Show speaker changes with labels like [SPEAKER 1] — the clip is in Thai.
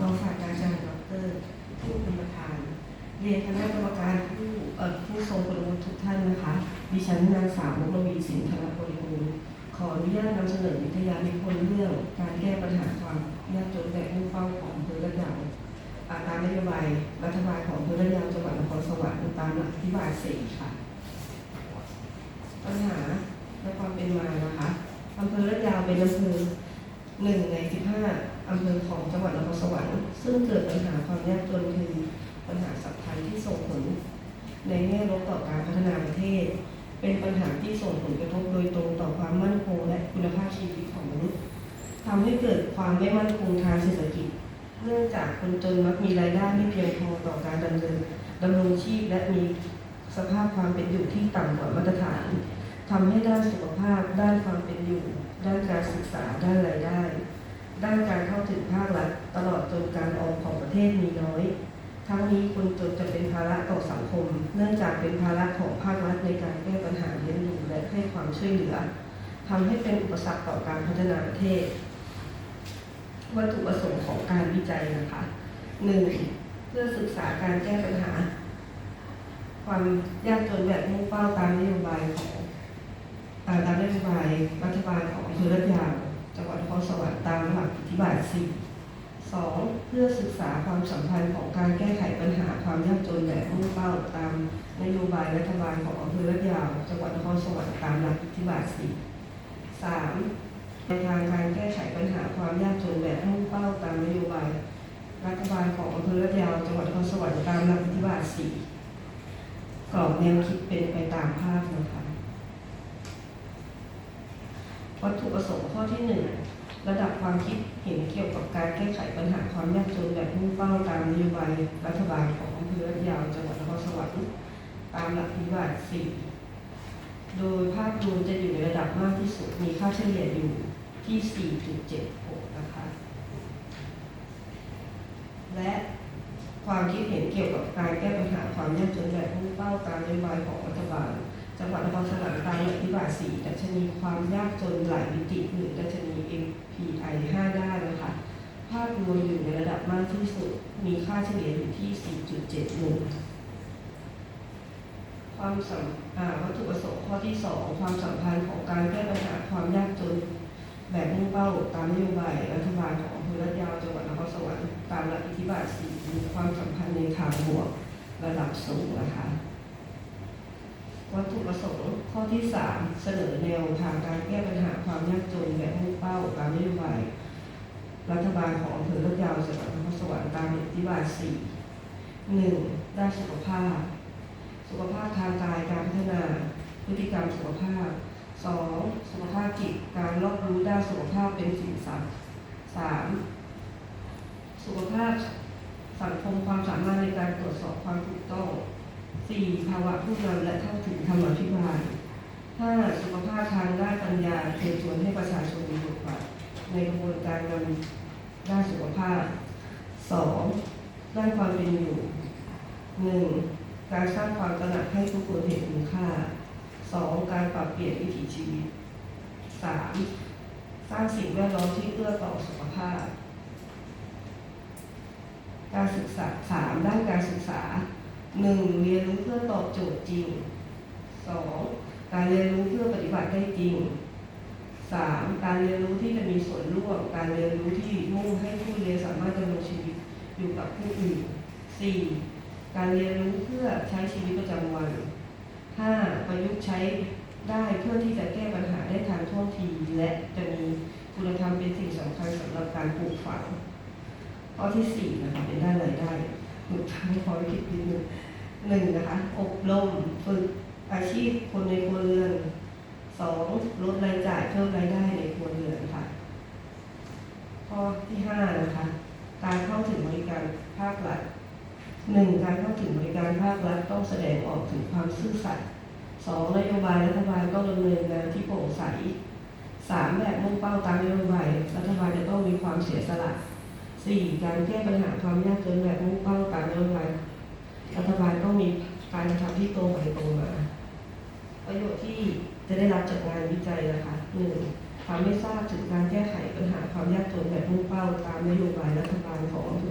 [SPEAKER 1] รองศาสตราจารย์ดรผู้เป็นประธาน เรียนคณะกรรมการผู้ผู้ทรงคุณวุฒิทุกท่านนะคะ ดิฉันนางสาวนกรวีสินธนบริบูรณ์ขออนุญาตนำเสนอวิทยานิพนธ์เรื่องการแก้ปัญหาความยากจนแบบมุ่งเป้าของอำเภอระยองอ่าตามนโยบายรัฐบาลของอำเภอระยองจังหวัดนครสวรรค์ตามหลักที่บาทสี่ค่ะ ปัญหาและความเป็นมานะคะอำเภอระยองเป็นอำเภอหนึ่งในสิบห้า อำเภอของจังหวัดนครสวรรค์ซึ่งเกิดปัญหาความยากจนคือปัญหาสัพพันธ์ที่ส่งผล ในแง่ลบต่อการพัฒนาประเทศ เป็นปัญหาที่ส่งผลกระทบโดยตรงต่อความมั่นคงและคุณภาพชีวิตของมนุษย์ทำให้เกิดความไม่มั่นคงทางเศรษฐกิจ เนื่องจากคนจนมักมีรายได้ไม่เพียงพอต่อการดำเนินดำรงชีพและมีสภาพความเป็นอยู่ที่ต่ำกว่ามาตรฐาน ทำให้ด้านสุขภาพ ด้านความเป็นอยู่ ด้านการศึกษา ด้านรายได้ ด้านการเข้าถึงภาครัฐตลอดจนการออมของประเทศมีน้อย ทั้งนี้คนจนจะเป็นภาระต่อสังคม เนื่องจากเป็นภาระของภาครัฐในการแก้ปัญหาเลี้ยงดูและให้ความช่วยเหลือทำให้เป็นอุปสรรคต่อการพัฒนาประเทศ วัตถุประสงค์ของการวิจัยนะคะหนึ่งเพื่อศึกษาการแก้ปัญหา ความยากจนแบบมุ่งเป้าตามนโยบายของตามนโยบายรัฐบาลของอำเภอรัตยาว จังหวัดนครสวรรค์ตามหลักอิทธิบาทสี่สองเพื่อศึกษาความสัมพันธ์ของการแก้ไขปัญหาความยากจนแบบมุ่งเป้าตามนโยบายรัฐบาลของอำเภอระยาวจังหวัดนครสวรรค์ตามหลักอิทธิบาทสี่สามในทางการแก้ไขปัญหาความยากจนแบบมุ่งเป้าตามนโยบายรัฐบาลของอำเภอระยาวจังหวัดนครสวรรค์ตามหลักอิทธิบาทสี่กรอบแนวคิดเป็นไปตามภาพนะคะ วัตถุประสงค์ข้อที่หนึ่งระดับความคิดเห็นเกี่ยวกับการแก้ไขปัญหาความยากจนแบบมุ่งเป้าตามนโยบายรัฐบาลของอำเภอระยาวจังหวัดนครสวรรค์ตามหลักพิบัติสี่โดยภาพรวมจะอยู่ในระดับมากที่สุดมีค่าเฉลี่ยอยู่ที่ 4.76 นะคะ และความคิดเห็นเกี่ยวกับการแก้ปัญหาความยากจนแบบมุ่งเป้าตามนโยบายของรัฐบาล สี่ดัชนีความยากจนหลายมิติหรือดัชนี MPI 5 ด้านนะคะ ภาพรวมอยู่ในระดับมากที่สุด มีค่าเฉลี่ยอยู่ที่ 4.71 ความสัมวัตถุประสงค์ข้อที่ 2 ความสัมพันธ์ของการแก้ปัญหาความยากจน แบบมุ่งเป้าตามนโยบายรัฐบาลของอำเภอระยาวจังหวัดนครสวรรค์ตามหลักอิทธิบาทสี่มีความสัมพันธ์ในทางบวกระดับสูงนะคะ วัตถุประสงค์ข้อที่ 3 เสนอแนวทางการแก้ปัญหาความยากจนแบบมุ่งเป้าตามนโยบายรัฐบาลของอำเภอระยาวจังหวัดนครสวรรค์ตามหลักอิทธิบาทสี่หนึ่งด้านสุขภาพ สุขภาพทางกายการพัฒนาพฤติกรรมสุขภาพ 2. สุขภาพจิตการรอบรู้ด้านสุขภาพเป็นสิ่งสำ 3. สุขภาพสังคมความสามารถในการตรวจสอบความถูกต้อง 4. ภาวะผู้นำและเข้าถึงธรรมาภิบาล 5. สุขภาพทางด้านปัญญาเชิญชวนให้ประชาชนมีบทบาทในกระบวนการนำด้านสุขภาพ 2. ด้านความเป็นอยู่ 1. การสร้างความตระหนักให้ทุกคนเห็นคุณค่า 2. การปรับเปลี่ยนวิถีชีวิต 3. สร้างสิ่งแวดล้อมที่เอื้อต่อสุขภาพ การศึกษา 3. ด้านการศึกษา 1. เรียนรู้เพื่อตอบโจทย์จริง 2. การเรียนรู้เพื่อปฏิบัติได้จริง 3. การเรียนรู้ที่จะมีส่วนร่วม การเรียนรู้ที่มุ่งให้ผู้เรียนสามารถดำรงชีวิตอยู่กับผู้อื่น 4. การเรียนรู้เพื่อใช้ชีวิตประจำวัน 5. ประยุกต์ใช้ได้เพื่อที่จะแก้ปัญหาได้ทันท่วงที และจะมีคุณธรรมเป็นสิ่งสำคัญสำหรับการปลูกฝังข้อที่สี่นะคะเป็นด้านรายได้หนูทำให้พอคิดนิดนึง หนึ่งนะคะ อบรมฝึกอาชีพคนในครัวเรือนสองลดรายจ่ายเพิ่มรายได้ในครัวเรือนค่ะ ข้อที่ห้านะคะ การเข้าถึงบริการภาครัฐหนึ่งการเข้าถึงบริการภาครัฐต้องแสดงออกถึงความซื่อสัตย์สองนโยบายรัฐบาลต้องดำเนินงานที่โปร่งใสสามแบบมุ่งเป้าตามนโยบายรัฐบาลจะต้องมีความเสียสละสี่การแก้ปัญหาความยากจนแบบมุ่งเป้าตามนโยบาย รัฐบาลต้องมีการกระทำที่ตรงไปตรงมา ประโยชน์ที่จะได้รับจากงานวิจัยนะคะหนึ่งทำให้ทราบถึงการแก้ไขปัญหาความยากจนแบบมุ่งเป้าตามนโยบายรัฐบาลของอำ